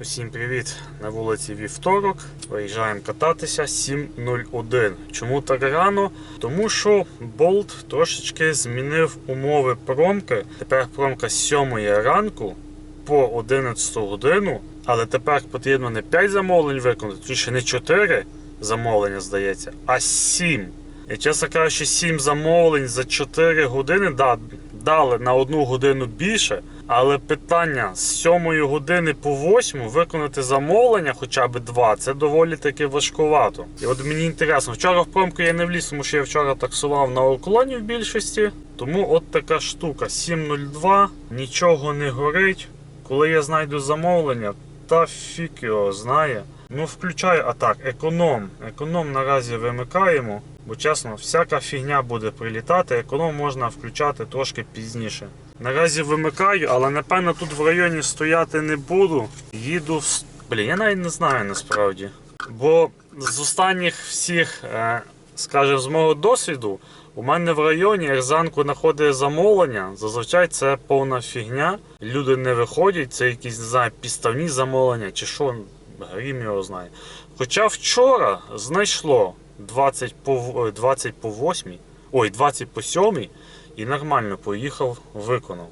Усім привіт! На вулиці вівторок. Виїжджаємо кататися 7.01. Чому так рано? Тому що Болт трошечки змінив умови промки. Тепер промка з 7 ранку по 11 годину, але тепер потрібно не 5 замовлень виконати, ще не 4 замовлення, здається, а 7. І чесно кажучи, 7 замовлень за 4 години да, дали на 1 годину більше. Але питання з 7 години по 8 виконати замовлення хоча б 2, це доволі таки важкувато. І от мені інтересно, вчора в промку я не вліз, тому що я вчора таксував на уклоні в більшості. Тому от така штука 7.02, нічого не горить. Коли я знайду замовлення, та фік його знає. Ну, включаю, а так, економ. Економ наразі вимикаємо, бо чесно, всяка фігня буде прилітати. Економ можна включати трошки пізніше. Наразі вимикаю, але напевно тут в районі стояти не буду. Їду в. Блін, я навіть не знаю насправді. Бо з останніх всіх, е, скажімо, з мого досвіду, у мене в районі як зранку знаходить замовлення. Зазвичай це повна фігня. Люди не виходять, це якісь не знаю, підставні замовлення чи що, грім його знає. Хоча вчора знайшло 20 по, е, 20 по 8, ой, 20 по 7 і нормально поїхав, виконав.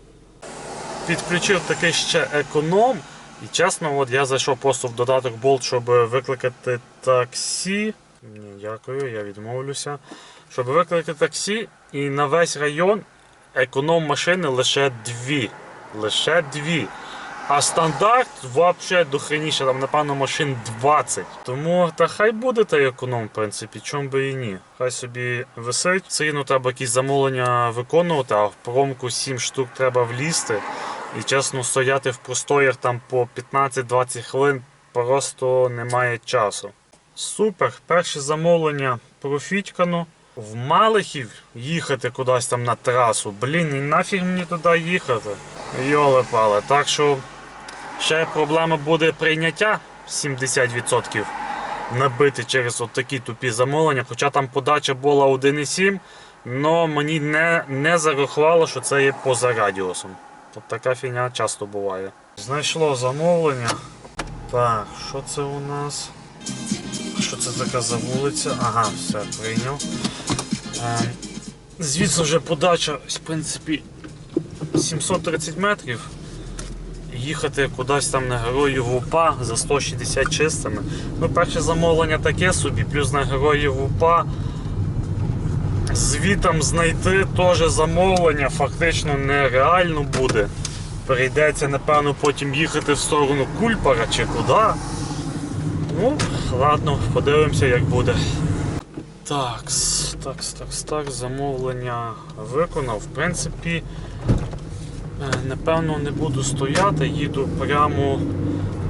Підключив такий ще економ. І чесно, от я зайшов просто в додаток Bolt, щоб викликати таксі. Ні, дякую, я відмовлюся. Щоб викликати таксі, і на весь район економ машини лише дві. Лише дві. А стандарт взагалі дохреніше, там, напевно, машин 20. Тому та хай буде той економ, в принципі, чому би і ні. Хай собі висить. Рівно треба якісь замовлення виконувати, а в промку 7 штук треба влізти. І чесно, стояти в простоях там по 15-20 хвилин просто немає часу. Супер, перше замовлення профітькано. В Малихів їхати кудись там на трасу. Блін, і нафіг мені туди їхати. Йоле пале. Так що ще проблема буде прийняття 70% набити через такі тупі замовлення. Хоча там подача була 1,7, але мені не, не зарахувало, що це є поза радіусом. От така фігня часто буває. Знайшло замовлення. Так, що це у нас? Що це така за вулиця? Ага, все, прийняв. Е, звідси вже подача, в принципі, 730 метрів. Їхати кудись там на героїв УПА за 160 чистими. Ну, перше замовлення таке собі, плюс на героїв УПА. Звітом знайти теж замовлення фактично нереально буде. Прийдеться, напевно, потім їхати в сторону Кульпара чи куди. Ну, ладно, подивимося, як буде. Так, так, так, так, замовлення виконав. В принципі, напевно, не буду стояти, їду прямо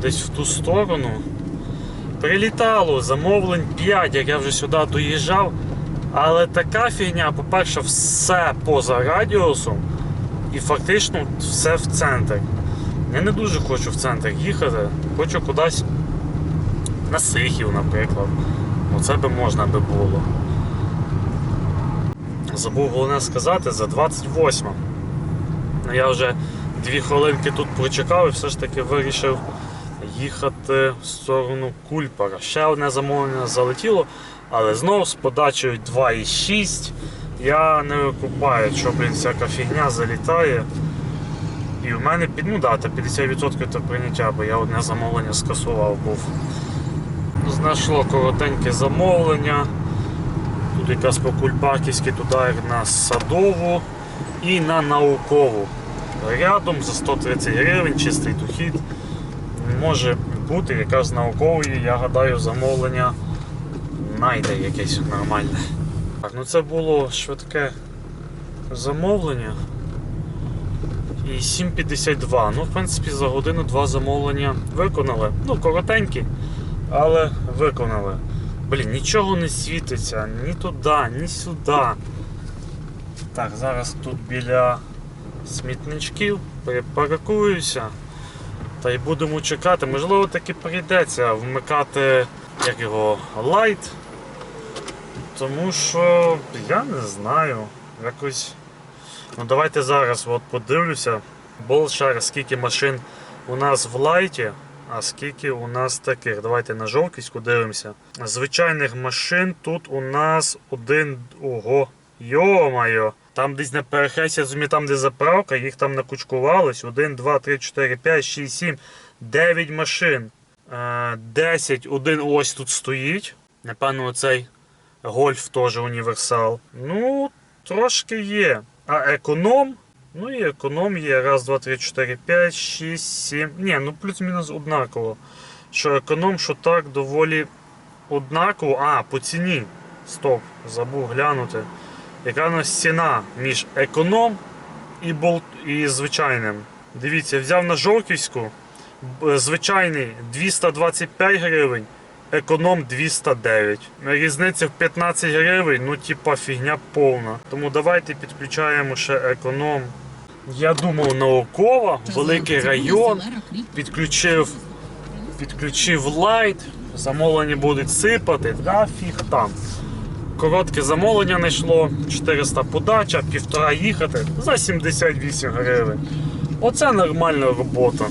десь в ту сторону. Прилітало замовлень 5, як я вже сюди доїжджав. Але така фігня, по-перше, все поза радіусом і фактично все в центр. Я не дуже хочу в центр їхати, хочу кудись на Сихів, наприклад. Оце би можна би було. Забув головне сказати за 28. Я вже дві хвилинки тут прочекав і все ж таки вирішив їхати в сторону Кульпара. Ще одне замовлення залетіло, але знову з подачею 2,6 я не викупаю, що блін, всяка фігня залітає. І в мене під, ну да, та 50% то прийняття, бо я одне замовлення скасував був. Знайшло коротеньке замовлення. Тут якраз по Кульпарківськи туди на садову і на наукову. Рядом за 130 гривень чистий дохід. Може бути якраз наукової, я гадаю, замовлення знайде якесь нормальне. Так, ну це було швидке замовлення. І 7,52. Ну, в принципі, за годину два замовлення виконали. Ну, коротенькі, але виконали. Блін, нічого не світиться ні туди, ні сюди. Так, зараз тут біля смітничків перепаркуюся. Та й будемо чекати. Можливо, таки прийдеться вмикати як його лайт. Тому що я не знаю. Якось. Ну давайте зараз от подивлюся. Бол ще скільки машин у нас в лайті. А скільки у нас таких? Давайте на жовтіську дивимося. Звичайних машин тут у нас один. Ого. Йо-майо. Там десь на перехресті, я розумію, там де заправка, їх там накучкувалось. 1, 2, 3, 4, 5, 6, 7, 9 машин. Е, 10, один ось тут стоїть. Напевно, оцей гольф теж універсал. Ну, трошки є. А економ. Ну і економ є. Раз, два, три, чотири, п'ять, шість, сім. Ні, ну плюс-мінус однаково. Що економ, що так, доволі однаково. А, по ціні. Стоп, забув глянути. Яка у нас ціна між економ і, болт, і звичайним. Дивіться, взяв на Жовківську. Звичайний 225 гривень, економ 209. Різниця в 15 гривень, ну типа фігня повна. Тому давайте підключаємо ще економ. Я думав науково, великий район, підключив, підключив лайт, замовлення будуть сипати, да фіг там. Коротке замовлення не йшло, 400 подача, півтора їхати за 78 гривень. Оце нормальна робота.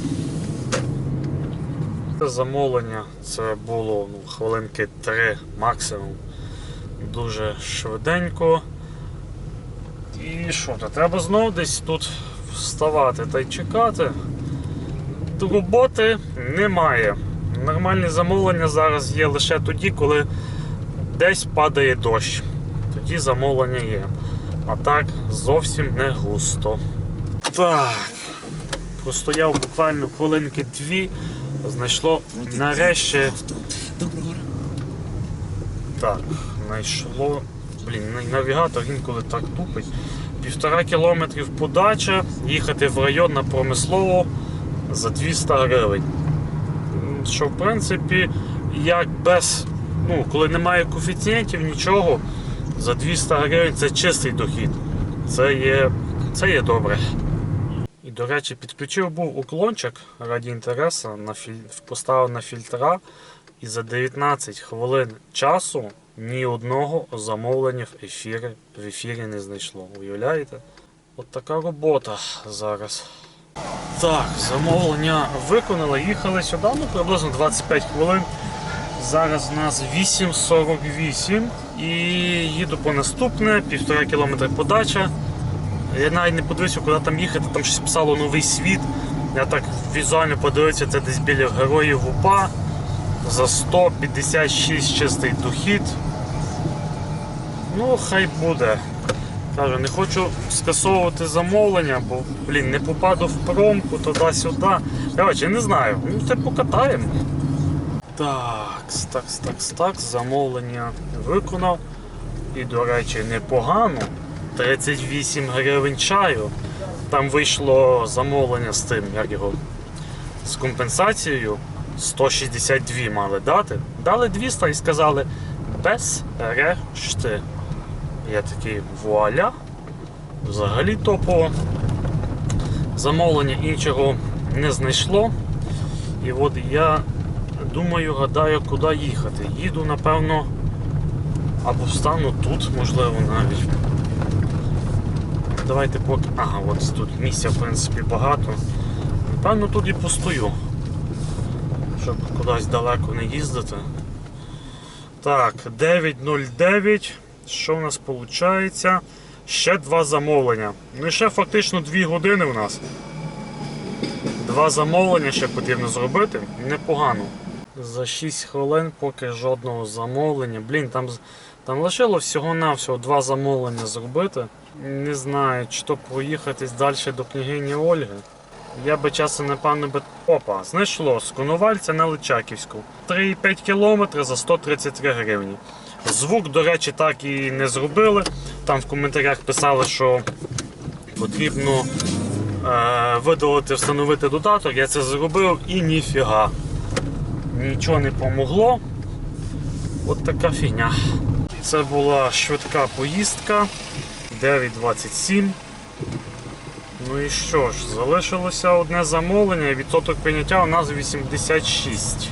Це замовлення це було ну, хвилинки 3 максимум. Дуже швиденько. І що, то треба знову десь тут вставати та й чекати. Роботи немає. Нормальне замовлення зараз є лише тоді, коли десь падає дощ. Тоді замовлення є. А так зовсім не густо. Так. Простояв буквально хвилинки дві. Знайшло нарешті. Доброго. Так, знайшло. Блін, навігатор інколи так тупить. Півтора кілометрів подача, їхати в район на промислову за 200 гривень. Що в принципі, як без. Ну, коли немає коефіцієнтів, нічого, за 200 гривень це чистий дохід. Це є, це є добре. І, до речі, підключив був уклончик раді інтересу, на філь... поставив на фільтра. І за 19 хвилин часу ні одного замовлення в ефірі, в ефірі не знайшло. Уявляєте? От така робота зараз. Так, замовлення виконали, їхали сюди, ну приблизно 25 хвилин. Зараз у нас 8.48 і їду по наступне, півтора кілометра подача. Я навіть не подивився, куди там їхати, там щось писало новий світ. Я так візуально подивився, це десь біля героїв УПА за 156 чистий дохід. Ну, хай буде. Кажу, не хочу скасовувати замовлення, бо блін, не попаду в промку туди-сюди. Коротше, не знаю. Ну, це покатаємо. Так, так, так, так, замовлення виконав. І, до речі, непогано. 38 гривень чаю. Там вийшло замовлення з тим, як його, з компенсацією. 162 мали дати. Дали 200 і сказали без решти. Я такий вуаля. Взагалі топово. Замовлення іншого не знайшло. І от я думаю, гадаю, куди їхати. Їду, напевно, або встану тут, можливо, навіть. Давайте поки. Ага, от тут місця в принципі багато. Напевно, тут і постою щоб кудись далеко не їздити. Так, 9.09. Що в нас виходить? Ще два замовлення. Ну ще фактично 2 години у нас. Два замовлення ще потрібно зробити. Непогано. За 6 хвилин поки жодного замовлення. Блін, там, там лишило всього-навсього два замовлення зробити. Не знаю, чи то проїхатись далі до княгині Ольги. Я би часом, напевно, би. Опа, знайшло з Коновальця на Личаківську. 3,5 км за 133 гривні. Звук, до речі, так і не зробили. Там в коментарях писали, що потрібно е, видалити, встановити додаток. Я це зробив і ніфіга. Нічого не помогло. От така фігня. Це була швидка поїздка. 9.27. Ну і що ж, залишилося одне замовлення, і відсоток прийняття у нас 86.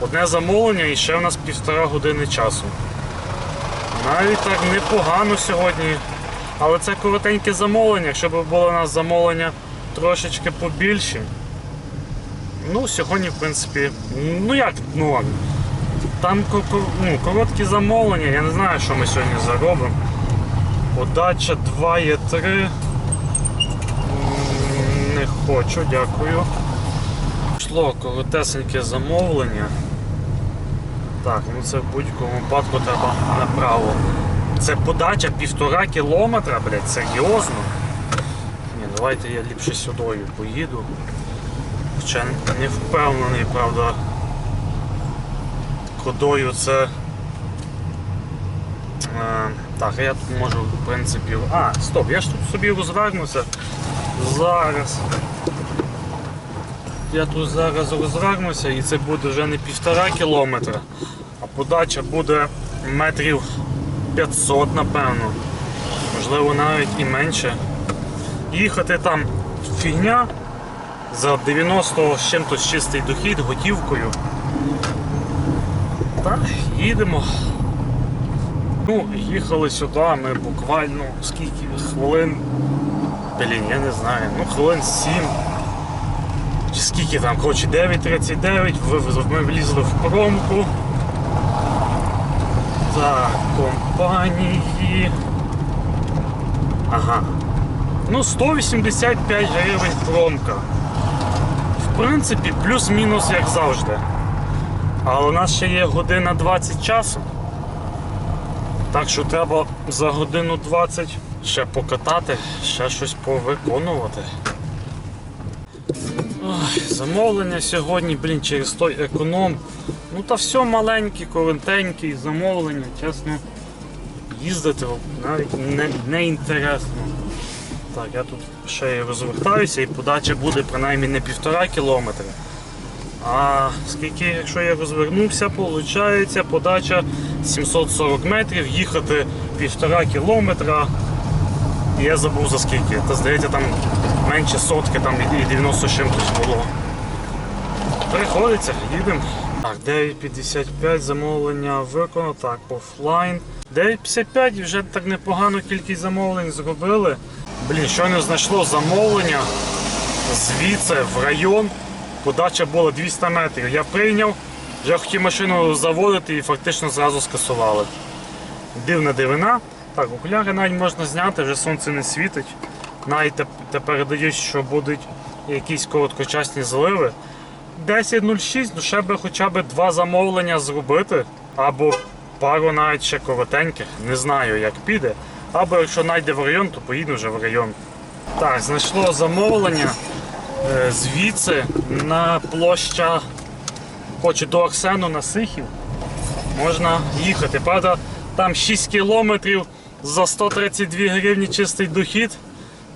Одне замовлення і ще у нас півтора години часу. Навіть так непогано сьогодні. Але це коротеньке замовлення. Якщо б було у нас замовлення трошечки побільше. Ну, сьогодні, в принципі, ну як норм. Там ко- ко- ну, короткі замовлення, я не знаю, що ми сьогодні заробимо. Подача 2 є 3. Не хочу, дякую. Пішло коротесеньке замовлення. Так, ну це в будь-якому випадку треба направо. Це подача півтора кілометра, блядь, серйозно. Ні, давайте я ліпше сюдою поїду. Хоча не впевнений, правда. Кодою це. Е, так, я тут можу, в принципі. А, стоп, я ж тут собі розвернуся. Зараз. Я тут зараз розвернуся і це буде вже не півтора кілометра, а подача буде метрів 500, напевно. Можливо, навіть і менше. Їхати там фігня за 90 з чим-то чистий дохід готівкою. Так, їдемо. Ну, їхали сюди, ми буквально скільки хвилин. Блін, я не знаю, ну хвилин 7. Чи скільки там, коротше, 9.39, ви- ви- ми влізли в промку. Так, компанії. Ага. Ну, 185 гривень промка. Принципі, плюс-мінус як завжди. Але у нас ще є година 20 часу. Так що треба за годину 20 ще покатати, ще щось повиконувати. Ой, замовлення сьогодні, блін, через той економ. Ну та все маленькі, коротенькі замовлення, чесно. Їздити навіть не, не інтересно. Так, я тут ще розвертаюся і подача буде принаймні не півтора кілометра. А скільки, якщо я розвернувся, виходить подача 740 метрів, їхати півтора кілометра. Я забув за скільки. Та здається там менше сотки, там і 90 з чимось було. Приходиться, їдемо. Так, 9.55 замовлення виконано. Так, офлайн. 9.55 вже так непогану кількість замовлень зробили. Блін, щойно знайшло замовлення звідси в район. Подача була 200 метрів. Я прийняв, вже хотів машину заводити і фактично зразу скасували. Дивна дивина. Так, окуляри навіть можна зняти, вже сонце не світить. Навіть теп- тепер дають, що будуть якісь короткочасні зливи. 10.06, ну ще би хоча б два замовлення зробити, або пару навіть ще коротеньких, не знаю як піде. Або якщо знайде в район, то поїду вже в район. Так, знайшло замовлення е, звідси на площа, хоче до Арсену на Сихів. Можна їхати. Правда, там 6 кілометрів за 132 гривні чистий дохід.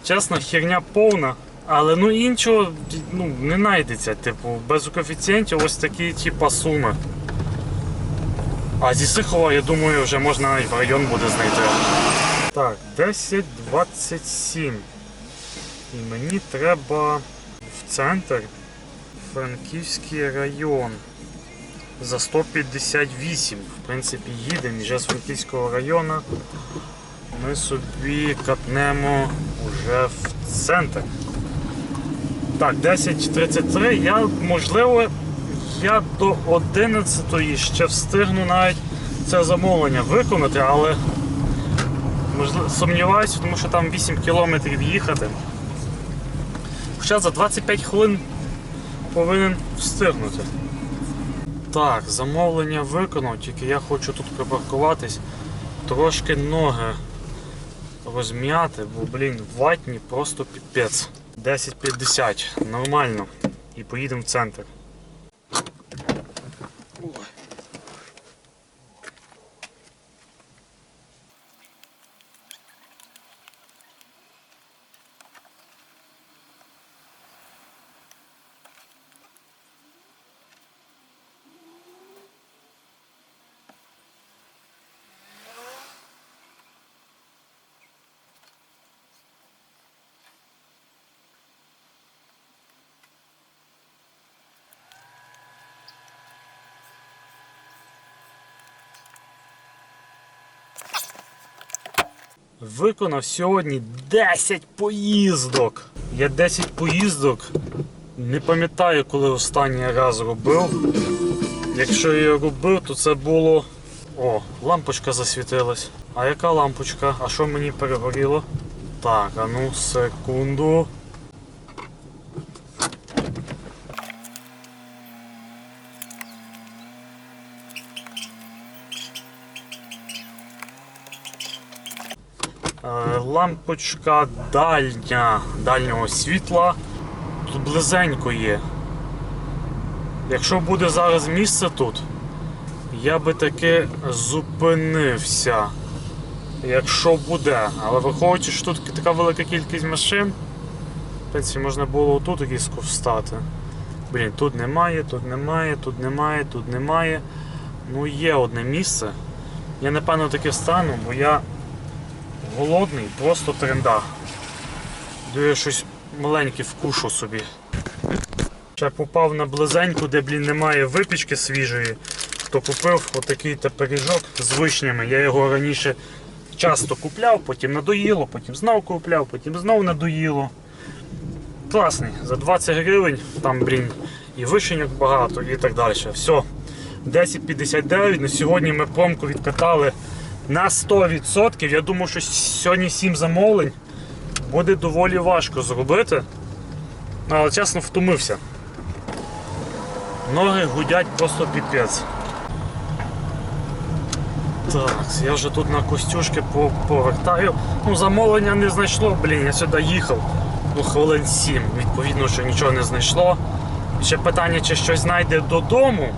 Чесно, херня повна. Але ну іншого ну, не знайдеться. Типу, без коефіцієнтів ось такі типа суми. А зі Сихова, я думаю, вже можна навіть в район буде знайти. Так, 10.27. І мені треба в центр Франківський район за 158. В принципі, їдемо вже з Франківського району. Ми собі катнемо вже в центр. Так, 10.33. Я, можливо, я до 11 ще встигну навіть це замовлення виконати, але сумніваюся, тому що там 8 кілометрів їхати. Хоча за 25 хвилин повинен встигнути. Так, замовлення виконав, тільки я хочу тут припаркуватись, трошки ноги розм'яти, бо, блін, ватні просто піпець. 10.50, нормально. І поїдемо в центр. Виконав сьогодні 10 поїздок. Я 10 поїздок Не пам'ятаю, коли останній раз робив. Якщо я робив, то це було. О, лампочка засвітилась. А яка лампочка? А що мені перегоріло? Так, а ну секунду. Е, Лампочка дальня, дальнього світла. Тут близенько є. Якщо буде зараз місце тут, я би таки зупинився. Якщо буде. Але виходячи, що тут така велика кількість машин, в принципі, можна було тут різко встати. Блін, тут немає, тут немає, тут немає, тут немає. Ну є одне місце. Я напевно таки встану, бо я голодний, просто тренда. Я щось маленьке вкушу собі. Ще попав на близеньку, де, блін, немає випічки свіжої, то купив отакий та з вишнями. Я його раніше часто купляв, потім надоїло, потім знов купляв, потім знов надоїло. Класний, за 20 гривень, там, блін, і вишеньок багато, і так далі. Все. 10,59. На сьогодні ми промку відкатали на 100%. Я думаю, що сьогодні 7 замовлень буде доволі важко зробити. Ну, Але чесно втомився. Ноги гудять просто піпець. Так, я вже тут на костюшки повертаю. Ну, замовлення не знайшло, блін, я сюди їхав. Ну, хвилин 7. Відповідно, що нічого не знайшло. Ще питання, чи щось знайде додому.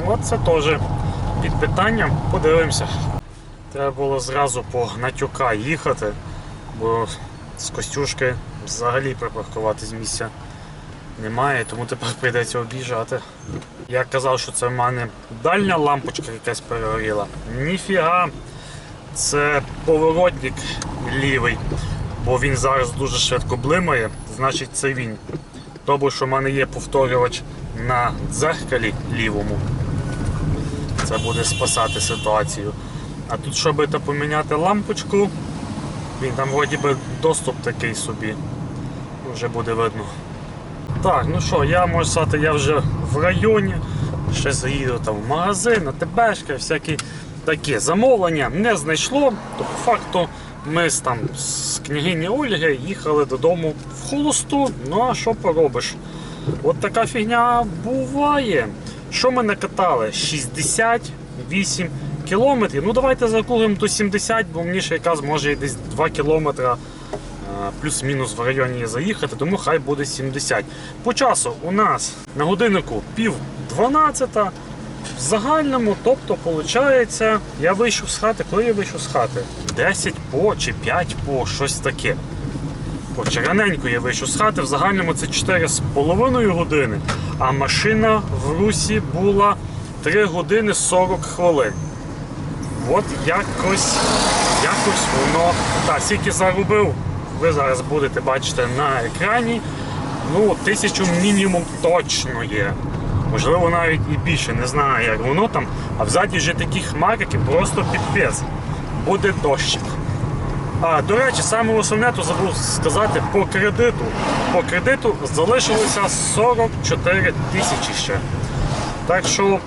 Ну, От це теж під питанням. Подивимося. Треба було зразу по Гнатюка їхати, бо з Костюшки взагалі припаркувати з місця немає, тому тепер прийдеться об'їжджати. Я казав, що це в мене дальня лампочка якась перегоріла. Ніфіга, це поворотник лівий, бо він зараз дуже швидко блимає, значить це він. Добре, що в мене є повторювач на дзеркалі лівому. Це буде спасати ситуацію. А тут, щоб та поміняти лампочку, він там вроді би доступ такий собі. Вже буде видно. Так, ну що, я можу сказати, я вже в районі. Ще заїду там в магазин, на ТБшка, всякі такі замовлення не знайшло. То по факту ми з, там, з княгині Ольги їхали додому в холосту. Ну а що поробиш? От така фігня буває. Що ми накатали? 68 кілометрів. Ну давайте закруглимо до 70, бо мені ще якраз може десь 2 кілометра е, плюс-мінус в районі заїхати, тому хай буде 70. По часу у нас на годиннику пів 12. В загальному, тобто, виходить, я вийшов з хати, коли я вийшов з хати? 10 по чи 5 по, щось таке. Хоча раненько я вийшов з хати, в загальному це 4,5 години, а машина в русі була 3 години 40 хвилин. От якось, якось воно. Так, скільки заробив, ви зараз будете бачити на екрані. Ну, тисячу мінімум точно є. Можливо, навіть і більше, не знаю, як воно там. А взаді вже такі хмарики просто піпець. Буде дощик. А, до речі, саме основне, то забув сказати по кредиту. По кредиту залишилося 44 тисячі ще. Так що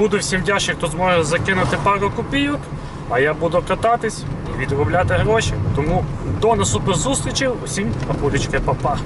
буду всім вдячний, хто зможе закинути пару копійок, а я буду кататись і відробляти гроші. Тому до наступних зустрічей, усім папулечки, папа.